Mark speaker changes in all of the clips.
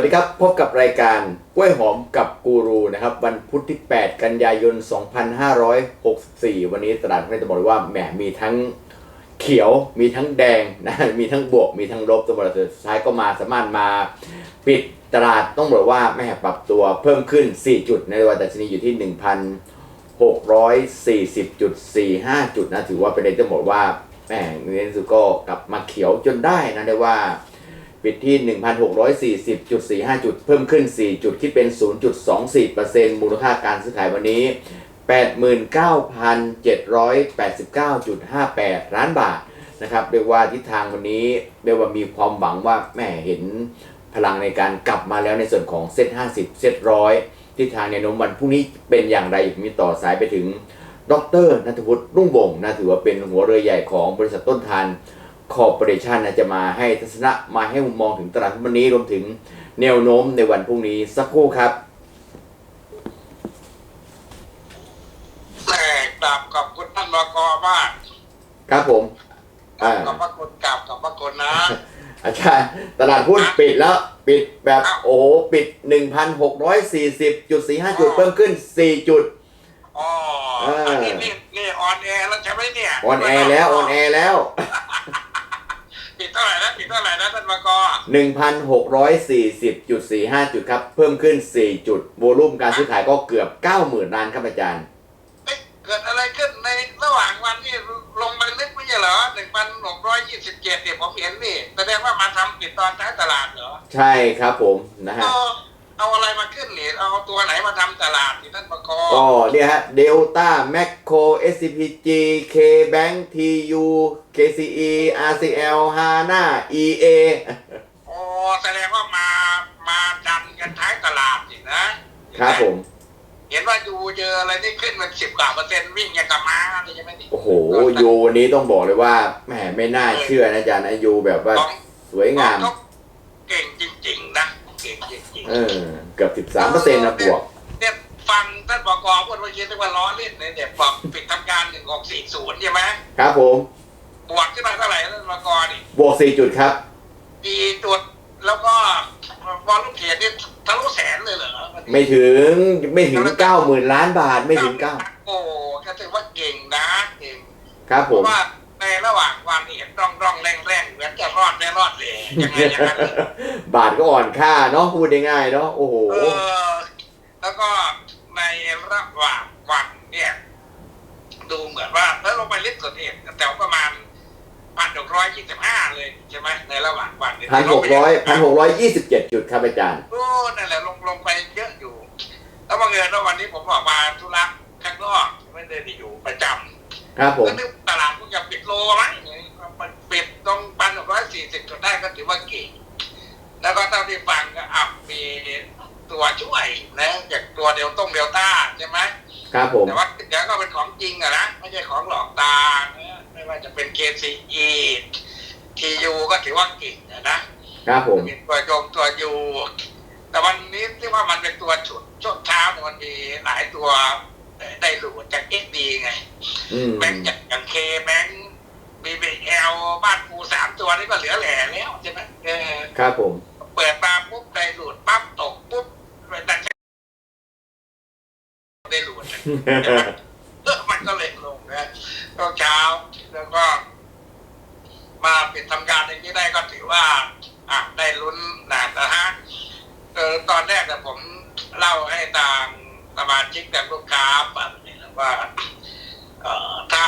Speaker 1: สวัสดีครับ พบกับรายการกล้วยหอมกับกูรูนะครับ วันพุธที่ 8 กันยายน 2564 วันนี้ตลาดหุ้นจะบอกเลยว่าแหมมีทั้งเขียวมีทั้งแดงนะมีทั้งบวกมีทั้งลบตัวบริษัทสุดท้ายก็มาสามารถมาปิดตลาดต้องบอกว่าแม่ปรับตัวเพิ่มขึ้น 4 จุดในวันดัชนีอยู่ที่ 1,640.45 จุดนะถือว่าเป็นในที่บอกว่าแหมเงินสุก็กลับมาเขียวจนได้นะได้ว่า ปิดที่ 1,640.45 จุด เพิ่มขึ้น 4 จุด คิดเป็น 0.24%มูลค่าการซื้อขายวันนี้ 89,789.58 ล้านบาทนะครับเรียกว่าทิศทางวันนี้เรียกว่ามีความหวังว่าแม่เห็นพลังในการกลับมาแล้วในส่วนของเซ็ต50 เซ็ตร้อยทิศทางแนโน้มวันพรุ่งนี้เป็นอย่างไรมีต่อสายไปถึง ดรนัทวุฒิรุ่งวงศ์นะถือว่าเป็นหัวเรือใหญ่ของบริษัทต้นทาน คอร์ปอเรชันนะจะมาให้ทัศนะมาให้มุมมองถึงตลาดหุ้นวันนี้รวมถึงแนวโน้มในวันพรุ่งนี้สักครู่ครับ
Speaker 2: แม่กราบขอบคุณท่านบกมาก
Speaker 1: ครับผมอ่า
Speaker 2: ขอบพระคุณกราบขอบพระคุณนะ
Speaker 1: อาจารย์ตลาดหุ้นปิดแล้ว ปิดแบบโอ้โหปิด 1,640.45 จุดเพิ่มขึ้น 4 จุด
Speaker 2: อ๋อ
Speaker 1: เอออั
Speaker 2: อันนี้นี่นี่ออนแอร์แล้วใช่ไหมเนี่ย
Speaker 1: ออนแอร์แล้ว ออนแอร์แล้ว
Speaker 2: ปิดเท่าไหร่นะปิดเท่าไหร่นะท่านบก
Speaker 1: 1,640.45 จุดครับ เพิ่มขึ้น 4 จุด โวลุ่มการซื้อขายก็เกือบ 90,000ล้านครับอาจารย์
Speaker 2: เอ๊ะเกิดอะไรขึ้นในระหว่างวันนี่ลงไปลึกไม่ใช่เหรอหนึ่งพันหกร้อยยี่สิบเจ็ดเนี่ยผมเห็นนี่แสดงว่ามาทำปิดตอนท้ายตลาดเหรอ
Speaker 1: ใช่ครับผมนะฮะ
Speaker 2: เออ เอาอะไรมาขึ้นนี่เอาตัวไหนมาทำตลาดนี่ท่านบก
Speaker 1: ก็เนี่ยฮะเดลต้าแมคโคร SCPG K Bank TU KCE RCL HANA EA
Speaker 2: โอ้แสดงว่ามามาดันกันท้ายตลาดสินะครับ
Speaker 1: ผม
Speaker 2: เห็นว่ายูเจออะไรนี่ขึ้นมันสิบกว่าเปอร์เซ็นต์วิ่งอย่างกับม้านี่ใช่ไหมนี่
Speaker 1: โอ้โหยูวันนี้ต้องบอกเลยว่าแหมไม่น่าเชื่อนะอาจารย์นะยูแบบว่า
Speaker 2: ของ
Speaker 1: สวยงาม
Speaker 2: ของเก่งจริง ๆ นะ เก่งจริง
Speaker 1: เออเกือบ13เปอร์เซ็นต์นะบวก
Speaker 2: ๆเนี่ยฟังท่านบกพูดเมื่อกี้นึกว่าล้อเล่นเลยเนี่ยบอกปิดทำการหนึ่งหกสี่ศูนย์ใช่ไหม
Speaker 1: ครับผม
Speaker 2: บวกขึ้นมาเท่าไหร่ท่านบกนี่
Speaker 1: บวก4จุดครับ
Speaker 2: ปีจุดแล้วก็วอลลุ่มเทรดนี่ทะลุแสนเลยเหรอ
Speaker 1: ไม่ถึงไม่ถึง90,000ล้านบาทไม่ถึง
Speaker 2: โอ้ก็ถือว่าเก่งนะเก่ง
Speaker 1: 9ครับ
Speaker 2: เพ
Speaker 1: ผม
Speaker 2: ราะว่า ในระหว่างวันเห็นร่องร่องแรงแรงเหมือนจะรอดไม่รอดเลยยังไงอย่างนั้นเลย
Speaker 1: บาทก็อ่อนค่าเนาะพูดง่ายๆเนาะโอ้โห
Speaker 2: เออแล้วก็ในระหว่างวันเนี่ย ดูเหมือนว่าถ้าลงไปลิฟต์สุดเองแถวประมาณพันหกร้อยยี่สิบห้าเลยใช่ไหมในระหว่างวันเย
Speaker 1: พันหกร้อยพันหกร้อยยี่สิบเจ็ดจุดครับอาจารย์
Speaker 2: โอ้นั่นแหละลงลงไปเยอะอยู่ แล้วบังเอิญว่าวันนี้ผมออกมาธุระข้างนอกไม่ได้อยู่ประจำ
Speaker 1: ครับผม
Speaker 2: ก็นึกตลาดคงจะปิดโลมั้งมันปิดตรงพันหกร้อยสี่สิบจนได้ก็ถือว่าเก่ง แล้วก็เท่าที่ฟังก็อับมีตัวช่วยนะจากตัวเดลต้งเดลต้าใช่ไหม
Speaker 1: ครับผม
Speaker 2: แต่ว่าเดี๋ยวก็เป็นของจริงอะนะไม่ใช่ของหลอกตานะไม่ว่าจะเป็น KCE TU ก็ถือว่าเก่งอะนะครับ
Speaker 1: ผม
Speaker 2: มีตัวโยงตัวยูแต่วันนี้ที่ว่ามันเป็นตัวฉุดช่วงเช้าเนี่ยมันมีหลายตัว ได้หลุดจาก XD ไง
Speaker 1: อืม
Speaker 2: แบงค์อย่างอย่างเคแบงค์บีบีเอลบ้านปูสามตัวนี่ก็เหลือแหล่แล้วใช่ไหมเออ
Speaker 1: ครับผม
Speaker 2: เปิดมาปุ๊บได้หลุดปั๊บตกปุ๊บดันได้หลุดเลยเออมันก็เลยลงนะตอนเช้าแล้วก็ มาปิดทำการอย่างนี้ได้ก็ถือว่าอะได้ลุ้นนะนะฮะเออตอนแรกแต่ยผมเล่าให้ทาง สมาชิกกับลูกค้าฟังเนี่ยนะว่าเอ่อถ้า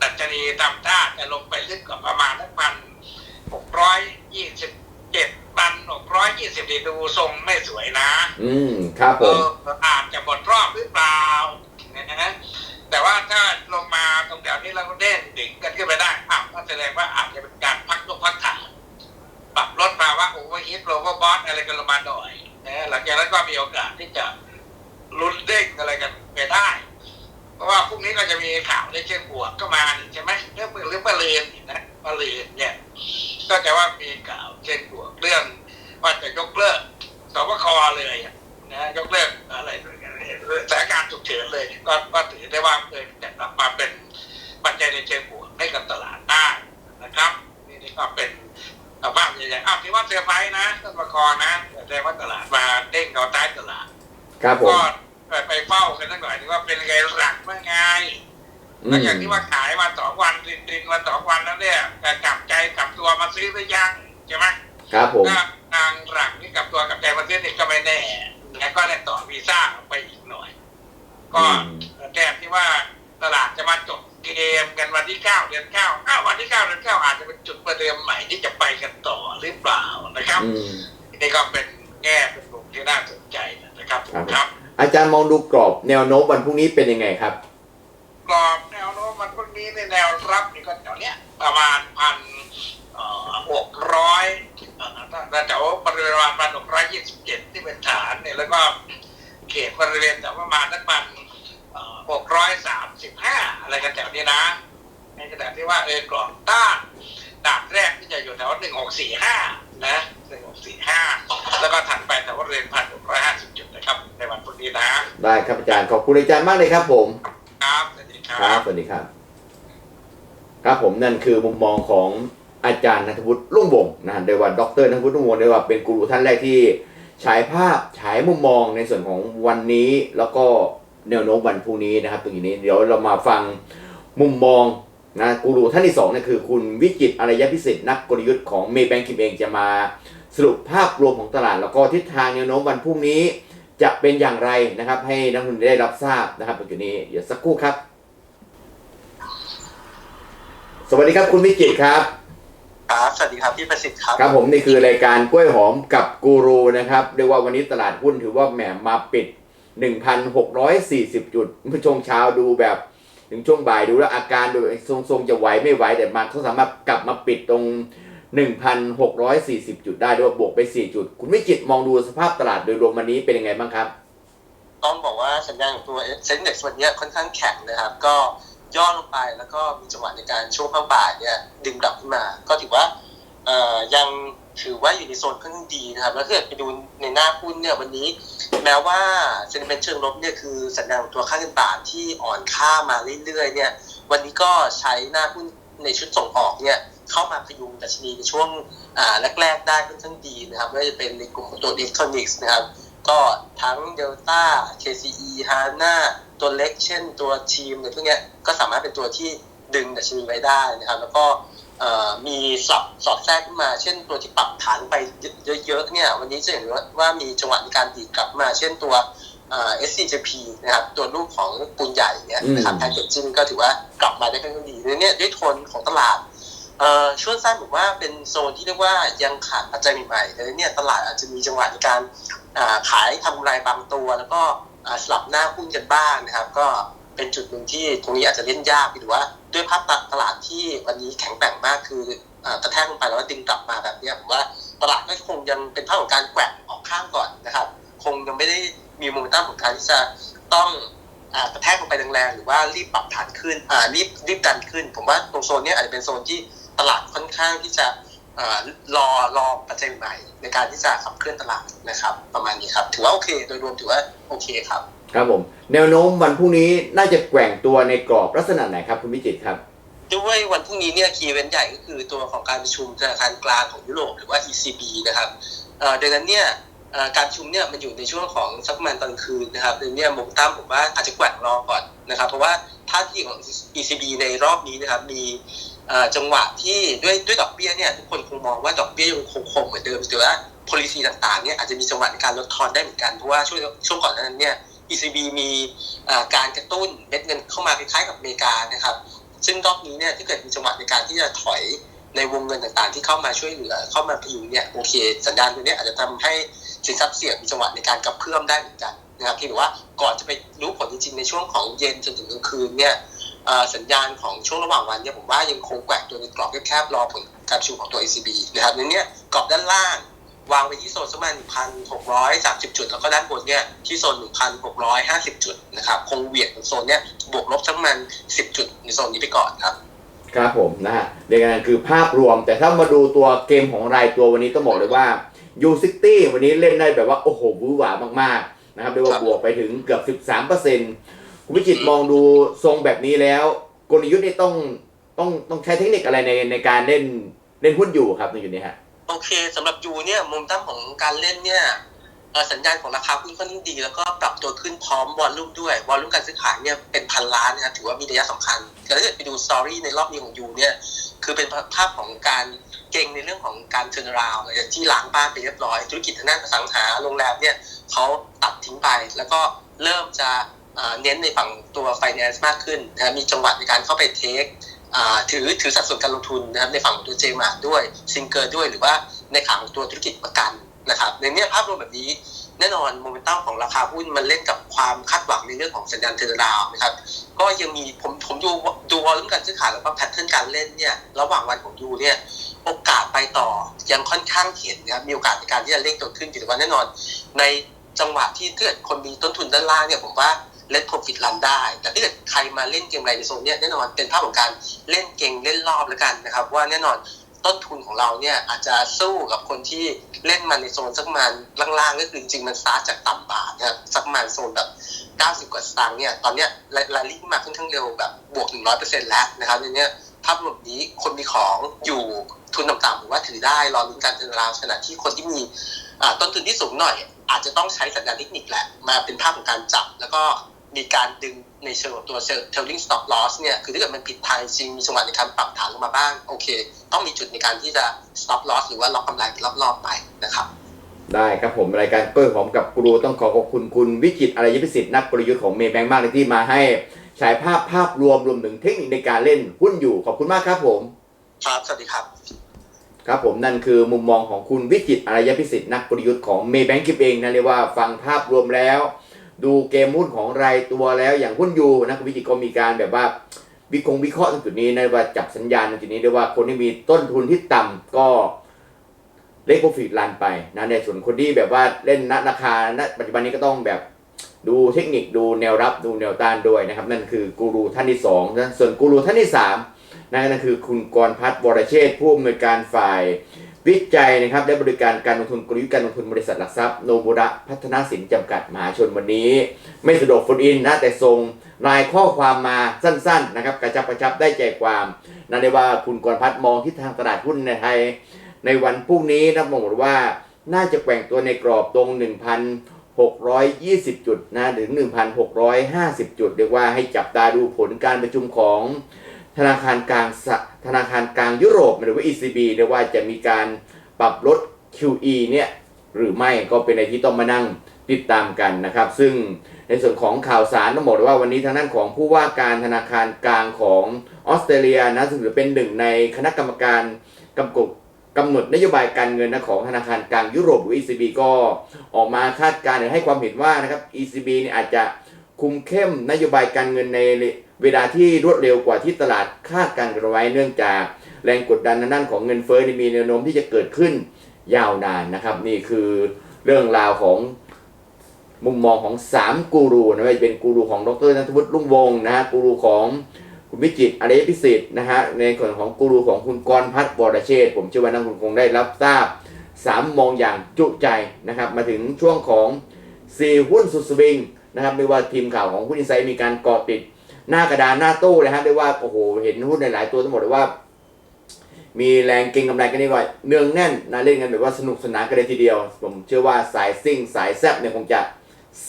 Speaker 2: ดัชนีทำท่าจะลงไปลึกกว่าประมาณสักพันหกร้อยยี่สิบเจ็ดพันหกร้อยยี่สิบดูทรงไม่สวยนะ
Speaker 1: อืมครับผ
Speaker 2: เอ
Speaker 1: ม
Speaker 2: ออาจจะหมดรอบหรือเปล่านะฮะแต่ว่าถ้าลงมาตรงแถวนี้เราก็เด้งดิ่งกันขึ้นไปได้อ้าวก็แสดงว่าอาจจะเป็นการพักยกพักฐานปรับลดภาวะโอเวอร์ฮีทโลเวอร์บอสอะไรกันลงมาหน่อยนะหลังจากนั้นก็มีโอกาสที่จะ ลุ้นเด้งอะไรกันไปได้ เพราะว่าพรุ่งนี้ก็จะมีข่าวในเชิงบวกก็มาใช่ไหมเรื่องเรื่องปะเรียนนะปะเรียนเนี่ย ก็จะว่ามีข่าวเชิงบวกเรื่องว่าจะยกเลิกสบคเลยนะยกเลิกอะไรสถานการณ์ฉุกเฉินเลยก็ก็ถือได้ว่าเคยจะกลับมาเป็นปัจจัยในเชิงบวกให้กับตลาดได้นะครับ นี่นี่ก็เป็นภาพใหญ่ๆอ้าวถือว่าเซอร์ไพรส์นะท่านปะคอนะแสดงว่าตลาดมาเด้งเขาใต้ตลาด
Speaker 1: ครับผม
Speaker 2: ก็ไปเฝ้ากันสักหน่อยนึงว่าเป็นไงหลักเมื่อไง
Speaker 1: อื
Speaker 2: หลัง
Speaker 1: ม
Speaker 2: จากที่ว่าขายมาสองวันรินรินมาสองวันแล้วเนี่ยแต่กลับใจกลับตัวมาซื้อหรือยังใช่ไหม
Speaker 1: ครับผม
Speaker 2: ก็นางหลังที่กลับตัวกลับใจมาซื้อเนี่ยก็ไม่แน่ แล้วก็ได้ต่อวีซ่าออกไปอีกหน่อย ก็
Speaker 1: อืม
Speaker 2: แทนที่ว่าตลาดจะมาจบเกมกันวันที่เก้าเดือนเก้าอ้าววันที่เก้าเดือนเก้าอาจจะเป็นจุดประเดิมใหม่ที่จะไปกันต่อหรือเปล่านะครับ
Speaker 1: อืม
Speaker 2: นี่ก็เป็นแง่เป็นมุมที่น่าสนใจนะ ครับ
Speaker 1: ครับ
Speaker 2: ครับ
Speaker 1: อาจารย์มองดูกรอบแนวโน้มวันพรุ่งนี้เป็นยังไงครับ
Speaker 2: กรอบแนวโน้มมันพวกนี้ในแนวรับนี่ก็แถวเนี้ยประมาณพันหกร้อยแถวบริเวณประมาณพันหกร้อยยี่สิบเจ็ดที่เป็นฐานเนี่ยแล้วก็เขตบริเวณแถวประมาณนั้นมันหกร้อยสามสิบห้าอะไรกันแถวนี้นะในขณะที่ว่าเออกรอบต้านดาบแรกที่จะอยู่แถวหนึ่งหกสี่ห้านะหนึ่งหกสี่ห้าแล้วก็ถัดไปแถวบริเวณพันหกร้อยห้าสิบจุดนะ ครับในวันพรุ่งนี้นะ
Speaker 1: ได้ครับอาจารย์ขอบคุณอาจารย์มากเลยครับ ผม
Speaker 2: ครับสวัสดีค
Speaker 1: ครั
Speaker 2: รั
Speaker 1: บ บสวัสดีครับ ครับผมนั่นคือมุมมองของอาจารย์นัทวุฒิลุ่งวงศ์นะฮะโดยว่าดรนัทวุฒิลุ่งวงศ์โดยว่าเป็นกูรูท่านแรกที่ฉายภาพฉายมุมมองในส่วนของวันนี้แล้วก็แนวโน้มวันพรุ่งนี้นะครับตรงนี้เดี๋ยวเรามาฟังมุมมองนะกูรูท่านที่สองนั่นคือคุณวิจิตรอารยพิสิทธิ์นักกลยุทธ์ของเมย์แบงคิมเองจะมาสรุปภาพรวมของตลาด แล้วก็ทิศทางแนวโน้มวันพรุ่งนี้ จะเป็นอย่างไรนะครับ ให้นักลงทุนได้รับทราบนะครับตรงจุดนี้เดี๋ยวสักครู่ครับ สวัสดีครับคุณวิจิตรครับ
Speaker 3: ครับสวัสดีครับพี่ประสิทธิ์ครับ
Speaker 1: ครับผมนี่คือรายการกล้วยหอมกับกูรูนะครับเรียกว่าวันนี้ตลาดหุ้นถือว่าแหมมาปิด 1,640 จุดเมื่อช่วงเช้าดูแบบถึงช่วงบ่ายดูแล้วอาการดูทรงๆจะไหวไม่ไหวแต่มาเขาสามารถกลับมาปิดตรง 1,640 จุดได้ด้วยบวกไป 4 จุด คุณวิจิตมองดูสภาพตลาดโดยรวมวันนี้เป็นยังไงบ้างครับ
Speaker 3: ต้องบอกว่าสัญญาณของตัวเซ็นเด็กส่วนนี้ค่อนข้างแข็งนะครับ ก็ย่อลงไปแล้วก็มีจังหวะในการช่วงข้างบ่ายเนี่ยดึงกลับขึ้นมา ก็ถือว่ายังถือว่าอยู่ในโซนค่อนข้างดีนะครับ แล้วถ้าเกิดไปดูในหน้าหุ้นเนี่ยวันนี้ แม้ว่าเซนเมนต์เชิงลบเนี่ยคือสัญญาณของตัวค่าเงินบาทที่อ่อนค่ามาเรื่อยๆเนี่ย วันนี้ก็ใช้หน้าหุ้นในชุดส่งออกเนี่ย เข้ามาพยุงดัชนีในช่วงอ่าแรก ๆ ได้ค่อนข้างดีนะครับไม่ว่าจะเป็นในกลุ่มของตัวอิเล็กทรอนิกส์นะครับ ก็ทั้ง Delta KCE HANA ตัวเล็กเช่นตัวทีมอะไรพวกเนี้ยก็สามารถเป็นตัวที่ดึงดัชนีไว้ได้นะครับ แล้วก็เอ่อมีสับสอดแทรกขึ้นมา เช่นตัวที่ปรับฐานไปเยอะๆเนี่ยวันนี้จะเห็นว่าว่ามีจังหวะในการดีดกลับมา เช่นตัวเอ่อ SCJP นะครับตัวรูปของปูนใหญ่เนี่ยนะครับ
Speaker 1: อืม
Speaker 3: แพคเกจจิ้งก็ถือว่ากลับมาได้ค่อนข้างดีเนี่ยด้วยโทนของตลาด เอ่อช่วงสั้นผมว่าเป็นโซนที่เรียกว่ายังขาดปัจจัยใหม่ๆแต่เนี่ยตลาดอาจจะมีจังหวะในการขายทำกำไรบางตัว แล้วก็สลับหน้าหุ้นกันบ้างนะครับ ก็เป็นจุดหนึ่งที่ตรงนี้อาจจะเล่นยากหรือว่าด้วยภาพตลาดที่วันนี้แข็งแกร่งมากคือกระแทกลงไปแล้วก็ดึงกลับมาแบบนี้ผมว่าตลาดก็คงยังเป็นภาพของการแกว่งออกข้างก่อนนะครับ คงยังไม่ได้มีโมเมนตัมของการที่จะต้องกระแทกลงไปแรงๆหรือว่ารีบปรับฐานขึ้นรีบรีบดันขึ้น ผมว่าตรงโซนนี้อาจจะเป็นโซนที่ ตลาดค่อนข้างที่จะเอ่อรอรอปัจจัยใหม่ในการที่จะขับเคลื่อนตลาดนะครับ ประมาณนี้ครับ ถือว่าโอเคโดยรวมถือว่าโอเคครับ
Speaker 1: ครับผม แนวโน้มวันพรุ่งนี้น่าจะแกว่งตัวในกรอบลักษณะไหนครับคุณวิจิตรครับ
Speaker 3: ด้วยวันพรุ่งนี้เนี่ยคีย์เวนต์ใหญ่ก็คือตัวของการประชุมธนาคารกลางของยุโรปหรือว่า ECB นะครับเอ่อดังนั้นเนี่ยเอ่อการประชุมเนี่ยมันอยู่ในช่วงของสักประมาณตอนคืนนะครับดังนั้นเนี่ยมุมตั้มผมว่าอาจจะแกว่งรอก่อนนะครับ เพราะว่าท่าทีของ ECB ในรอบนี้นะครับมีเอ่อ จังหวะที่ด้วยด้วยดอกเบี้ยเนี่ยทุกคนคงมองว่าดอกเบี้ยยังคงคงเหมือนเดิมแต่ว่า policy ต่างๆเนี่ยอาจจะมีจังหวะในการลดทอนได้เหมือนกันเพราะว่าช่วงช่วงก่อนนั้นเนี่ย ECB มีการกระตุ้นเม็ดเงินเข้ามาคล้ายๆกับอเมริกานะครับ ซึ่งรอบนี้เนี่ยถ้าเกิดมีจังหวะในการที่จะถอยในวงเงินต่างๆ ที่เข้ามาช่วยเหลือเข้ามาพยุงเนี่ยโอเค สัญญาณตัวนี้อาจจะทำให้สินทรัพย์เสี่ยงมีจังหวะในการกระเพื่อมได้เหมือนกันนะครับที่ว่าก่อนจะไปรู้ผลจริงๆในช่วงของเย็นจนถึงกลางคืนเนี่ย สัญญาณของช่วงระหว่างวันเนี่ยผมว่ายังคงแกว่งตัวในกรอบแคบๆรอผลการประชุมของตัว ECB นะครับในเนี้ยกรอบด้านล่างวางไปที่โซนประมาณ1,630 จุด แล้วก็ด้านบนเนี่ยที่โซน 1,650 จุดนะครับคงเหวี่ยงโซนเนี้ยบวกลบสักประมาณ10 จุดในโซนนี้ไปก่อนครับ
Speaker 1: ครับผมนะฮะเรียกกันคือภาพรวม แต่ถ้ามาดูตัวเกมของรายตัววันนี้ต้องบอกเลยว่ายูซิตี้วันนี้เล่นได้แบบว่า โอ้โหวือหวามากๆนะครับเรียกว่า
Speaker 3: บ
Speaker 1: บวกไปถึงเกือบ 13% คุณวิจิตรมองดูทรงแบบนี้แล้ว กลยุทธ์นี่ต้องต้องต้องใช้เทคนิคอะไรในในการเล่นเล่นหุ้นอยู่ครับในจุดนี้ฮะ
Speaker 3: โอเคสำหรับยูเนี่ยมุมตั้มของการเล่นเนี่ยสัญญาณของราคาหุ้นค่อนข้างดี แล้วก็ปรับตัวขึ้นพร้อมวอลลุ่มด้วยวอลลุ่มการซื้อขายเนี่ยเป็นพันล้านนะครับถือว่ามีนัยสำคัญแต่ถ้าเกิดไปดูสตอรี่ในรอบนี้ของยูเนี่ยคือเป็นภาพของการเก่งในเรื่องของการเทิร์นราวอย่างที่ล้างบ้านไปเรียบร้อย ธุรกิจทางด้านสังหาโรงแรมเนี่ยเขาตัดทิ้งไป แล้วก็เริ่มจะ เน้นในฝั่งตัว finance มากขึ้นนะครับมีจังหวะในการเข้าไปเทคถือถือสัดส่วนการลงทุนนะครับในฝั่งของตัวเจมาด้วยซิงเกอร์ด้วยหรือว่าในขาของตัวธุรกิจประกันนะครับในเนี้ยภาพรวมแบบนี้แน่นอนโมเมนตัมของราคาหุ้นมันเล่นกับความคาดหวังในเรื่องของสัญญาณเทอร์ราวนะครับก็ยังมีผมผมดูดูวอลลุ่มการซื้อขายแล้วก็แพทเทิร์นการเล่นเนี่ยระหว่างวันของยูเนี่ยโอกาสไปต่อยังค่อนข้างเห็นนะครับมีโอกาสในการที่จะเล่นตัวขึ้นอยู่แต่ว่าแน่นอน ในจังหวะที่เกิดคนมีต้นทุนด้านล่างเนี่ยผมว่า เล่น profit run ได้ แต่ถ้าเกิดใครมาเล่นเกมไรในโซนเนี่ยแน่นอนเป็นภาพของการเล่นเก่งเล่นรอบแล้วกันนะครับ ว่าแน่นอนต้นทุนของเราเนี่ยอาจจะสู้กับคนที่เล่นมาในโซนสักประมาณล่างๆก็คือจริงมันซาจากต่ำบาทนะครับสักมาณโซนแบบ 90 กว่าสตางค์เนี่ยตอนเนี้ยรายลิ่งมาค่อนข้างเร็วแบบบวก 100%แล้วนะครับในเนี้ยภาพรวมนี้คนมีของอยู่ทุนต่ำๆผมว่าถือได้รอลุ้นการเจริญราขณะที่คนที่มีต้นทุนที่สูงหน่อย อาจจะต้องใช้สัญญาณเทคนิคแหละมาเป็นภาพของการจับแล้วก็ มีการดึงในเชิงของตัว trailing stop loss เนี่ย คือถ้าเกิดมันผิดทางจริง มีจังหวะในการปรับฐานลงมาบ้าง โอเค ต้องมีจุดในการที่จะ stop loss หรือว่าล็อกกำไรเป็นรอบๆไปนะครับ
Speaker 1: ได้ครับผม รายการเปิดผมกับกูรูต้องขอขอบคุณคุณวิจิตรอารยพิสิทธิ์นักกลยุทธ์ของเมย์แบงค์มากเลยที่มาให้ฉายภาพภาพรวมรวมถึงเทคนิคในการเล่นหุ้นอยู่ ขอบคุณมากครับผม
Speaker 3: ครับ สวัสดีครับ
Speaker 1: ครับผมนั่นคือมุมมองของคุณวิจิตรอารยพิสิทธิ์นักกลยุทธ์ของเมย์แบงค์คิปเองนะเรียกว่าฟังภาพรวมแล้ว ดูเกมหุ้นของรายตัวแล้วอย่างหุ้นยูนะคุณวิจิตรก็มีการแบบว่าวิคราะห์วิเคราะห์ตรงจุดนี้นะว่าจับสัญญาณตรงจุดนี้ได้ว่าคนที่มีต้นทุนที่ต่ำก็เล่นโปรฟิตรันไปนะในส่วนคนที่แบบว่าเล่นณราคาณปัจจุบันนี้ก็ต้องแบบดูเทคนิคดูแนวรับดูแนวต้านด้วยนะครับ นั่นคือกูรูท่านที่สองนะส่วนกูรูท่านที่สามนั่นก็คือคุณกรพัฒน์วรเชษผู้อำนวยการฝ่าย วิจัยนะครับและบริการการลงทุนกลยุทธ์การลงทุนบริษัทหลักทรัพย์โนบุระพัฒนาสินจำกัดมหาชนวันนี้ ไม่สะดวกโฟนอินนะแต่ส่งรายข้อความมาสั้นๆนะครับกระชับกระชับได้ใจความนั่นเรียกว่าคุณกรพัฒน์มองทิศทางตลาดหุ้นในไทย ในวันพรุ่งนี้นะผมอกว่าน่าจะแกว่งตัวในกรอบตรง 1,620 จุดนะถึง 1,650 จุด เรียกว่าให้จับตาดูผลการประชุมของ ธนาคารกลางธนาคารกลางยุโรปหรือว่า ECB เรียกว่าจะมีการปรับลด QE เนี่ยหรือไม่ก็เป็นอะไรที่ต้องมานั่งติดตามกันนะครับ ซึ่งในส่วนของข่าวสารต้องบอกเลยว่าวันนี้ทางด้านของผู้ว่าการธนาคารกลางของออสเตรเลียนะซึ่งถือเป็นหนึ่งในคณะกรรมการกำกับกำหนดนโยบายการเงินนะของธนาคารกลางยุโรปหรือ ECB ก็ออกมาคาดการณ์หรือให้ความเห็นว่านะครับ ECB เนี่ยอาจจะคุมเข้มนโยบายการเงินใน เวลาที่รวดเร็วกว่าที่ตลาดคาดการณ์กันไว้เนื่องจากแรงกดดันทางด้านของเงินเฟ้อนมีแนวโน้มที่จะเกิดขึ้นยาวนานนะครับ นี่คือเรื่องราวของมุมมองของ 3 กูรูนะว่าจะเป็นกูรูของดรนัทวุฒิรุ่งวงนะฮะกูรูของคุณวิจิตรอารยพิสิทธิ์นะฮะในส่วนของกูรูของคุณกรพัฒน์วรเชษผมเชื่อว่านักคุณคงได้รับทราบสามมองอย่างจุใจนะครับ มาถึงช่วงของสี่หุ้นสุดสวิงนะครับไม่ว่าทีมข่าวของคุณอินไซด์มีการเกาะติด หน้ากระดานหน้าตู้เลยฮะได้ว่าโอ้โหเห็นหุ้นหลายตัวทั้งหมดเลยว่า มีแรงเก็งกำไรกันนี่ว่าเนืองแน่นนะเล่นกันแบบว่าสนุกสนานกันเลยทีเดียว ผมเชื่อว่าสายซิ่งสายแซบเนี่ยคงจะ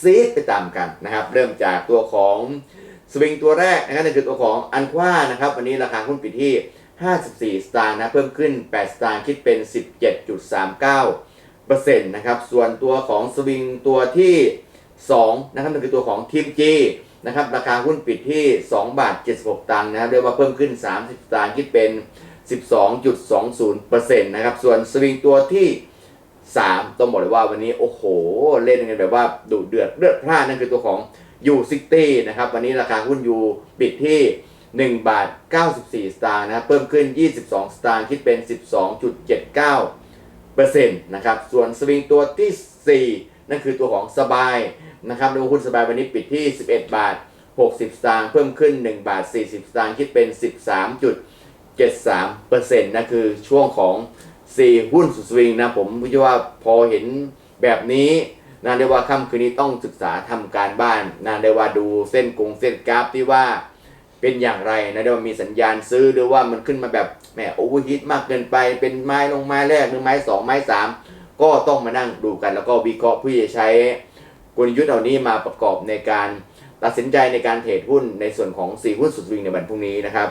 Speaker 1: ซีดไปตามกันนะครับ เริ่มจากตัวของสวิงตัวแรกนะครับนั่นคือตัวของอันคว้านะครับ วันนี้ราคาหุ้นปิดที่ 54 สตางค์นะเพิ่มขึ้น 8 สตางค์คิดเป็น 17.39%นะครับ ส่วนตัวของสวิงตัวที่ 2 นะครับนั่นคือตัวของทีมจี นะครับราคาหุ้นปิดที่ 2 บาท 76 ตังค์นะครับเรียกว่าเพิ่มขึ้น 30สตางค์คิดเป็น 12.20%นะครับส่วนสวิงตัวที่ 3 ต้องบอกเลยว่าวันนี้โอ้โห เล่นกันแบบว่าดุเดือดเลือดพล่านนั่นคือตัวของยูซิตี้นะครับวันนี้ราคาหุ้นยูปิดที่ 1 บาท 94 สตางค์นะครับเพิ่มขึ้น 22 สตางค์คิดเป็น 12.79เปอร์เซ็นต์นะครับส่วนสวิงตัวที่ 4 นั่นคือตัวของสบาย นะครับโดยหุ้นสบายวันนี้ปิดที่ 11 บาท 60 สตางค์เพิ่มขึ้น 1 บาท 40 สตางค์คิดเป็น 13.73เปอร์เซ็นต์นั่นคือช่วงของ 4 หุ้นสุดสวิงนะผมคิดว่าพอเห็นแบบนี้นะเรียกว่าค่ำคืนนี้ต้องศึกษาทำการบ้านนะเรียกว่าดูเส้นกงเส้นกราฟที่ว่าเป็นอย่างไรนะเดี๋ยวมีสัญญาณซื้อหรือว่ามันขึ้นมาแบบแหมโอเวอร์ฮิตมากเกินไปเป็นไม้ลงไม้แรกหรือไม้สองไม้สามก็ต้องมานั่งดูกันแล้วก็วิเคราะห์เพื่อจะใช้ กลยุทธ์เหล่านี้มาประกอบในการตัดสินใจในการเทรดหุ้นในส่วนของ4หุ้นสุดวิ่งในวันพรุ่งนี้นะครับ